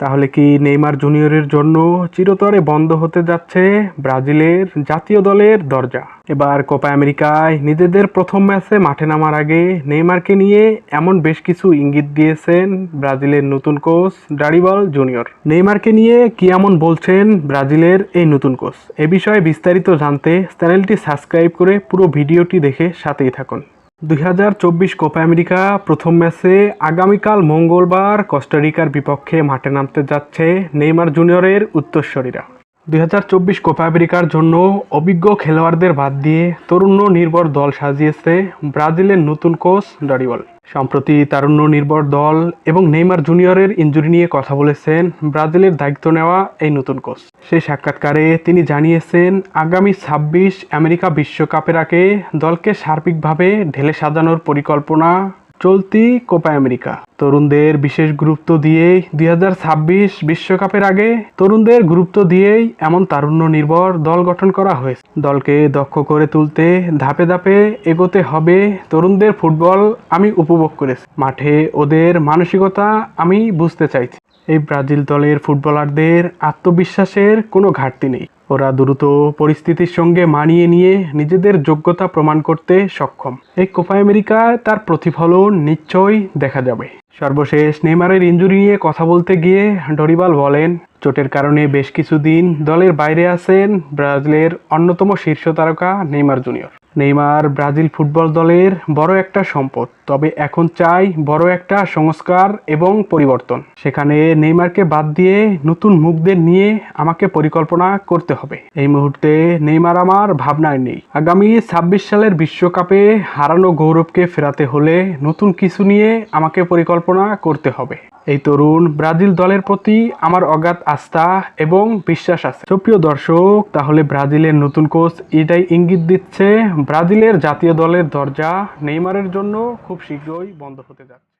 তাহলে কি নেইমার জুনিয়রের জন্য চিরতরে বন্ধ হতে যাচ্ছে ব্রাজিলের জাতীয় দলের দরজা? এবার কোপা আমেরিকায় নিজেদের প্রথম ম্যাচে মাঠে নামার আগে নেইমারকে নিয়ে এমন বেশ কিছু ইঙ্গিত দিয়েছেন ব্রাজিলের নতুন কোচ ডারিবাল জুনিয়র। নেইমারকে নিয়ে কি এমন বলছেন ব্রাজিলের এই নতুন কোচ? এ বিষয়ে বিস্তারিত জানতে চ্যানেলটি সাবস্ক্রাইব করে পুরো ভিডিওটি দেখে সাথেই থাকুন। দুই হাজার চব্বিশ কোপা আমেরিকা প্রথম ম্যাচে আগামীকাল মঙ্গলবার কস্টারিকার বিপক্ষে মাঠে নামতে যাচ্ছে নেইমার জুনিয়রের উত্তরস্বরীরা দুই হাজার চব্বিশ কোপা আমেরিকার জন্য অভিজ্ঞ খেলোয়াড়দের বাদ দিয়ে তরুণ নির্ভর দল সাজিয়েছে ব্রাজিলের নতুন কোচ ডারিওয়াল সম্প্রতি তারুণ্য নির্ভর দল এবং নেইমার জুনিয়রের ইঞ্জুরি নিয়ে কথা বলেছেন ব্রাজিলের দায়িত্ব নেওয়া এই নতুন কোচ। সেই সাক্ষাৎকারে তিনি জানিয়েছেন, আগামী ছাব্বিশ আমেরিকা বিশ্বকাপের আগে দলকে সার্বিকভাবে ঢেলে সাজানোর পরিকল্পনা চলতি কোপা আমেরিকা। তরুণদের বিশেষ গুরুত্ব দিয়েই দুই বিশ্বকাপের আগে তরুণদের গুরুত্ব দিয়েই এমন তারুণ্য নির্ভর দল গঠন করা হয়েছে। দলকে দক্ষ করে তুলতে ধাপে ধাপে এগোতে হবে তরুণদের ফুটবল আমি উপভোগ করেছি। মাঠে ওদের মানসিকতা আমি বুঝতে চাইছি। এই ব্রাজিল দলের ফুটবলারদের আত্মবিশ্বাসের কোনো ঘাটতি নেই। ওরা দ্রুত পরিস্থিতির সঙ্গে মানিয়ে নিয়ে নিজেদের যোগ্যতা প্রমাণ করতে সক্ষম। এই কোপা আমেরিকায় তার প্রতিফলন নিশ্চয়ই দেখা যাবে। সর্বশেষ নেইমারের ইঞ্জুরি নিয়ে কথা বলতে গিয়ে ডরিবাল বলেন, চোটের কারণে বেশ কিছুদিন দলের বাইরে আছেন ব্রাজিলের অন্যতম শীর্ষ তারকা Neymar junior. Neymar Brazil football দলের বড় একটা সম্পদ, তবে এখন চাই বড় একটা সংস্কার এবং পরিবর্তন। সেখানে নেইমারকে বাদ দিয়ে নতুন মুখদের নিয়ে আমাকে পরিকল্পনা করতে হবে। এই মুহূর্তে নেইমার আমার ভাবনায় নেই। আগামী ছাব্বিশ সালের বিশ্বকাপে হারানো গৌরবকে ফেরাতে হলে নতুন কিছু নিয়ে আমাকে পরিকল্পনা করতে হবে। এই তরুণ ব্রাজিল দলের প্রতি আমার অগাধ আস্থা এবং বিশ্বাস আছে। সুপ্রিয় দর্শক, তাহলে ব্রাজিলের নতুন কোচ এটাই ইঙ্গিত দিচ্ছে, ব্রাজিলের জাতীয় দলের দরজা নেইমারের জন্য খুব শীঘ্রই বন্ধ হতে যাচ্ছে।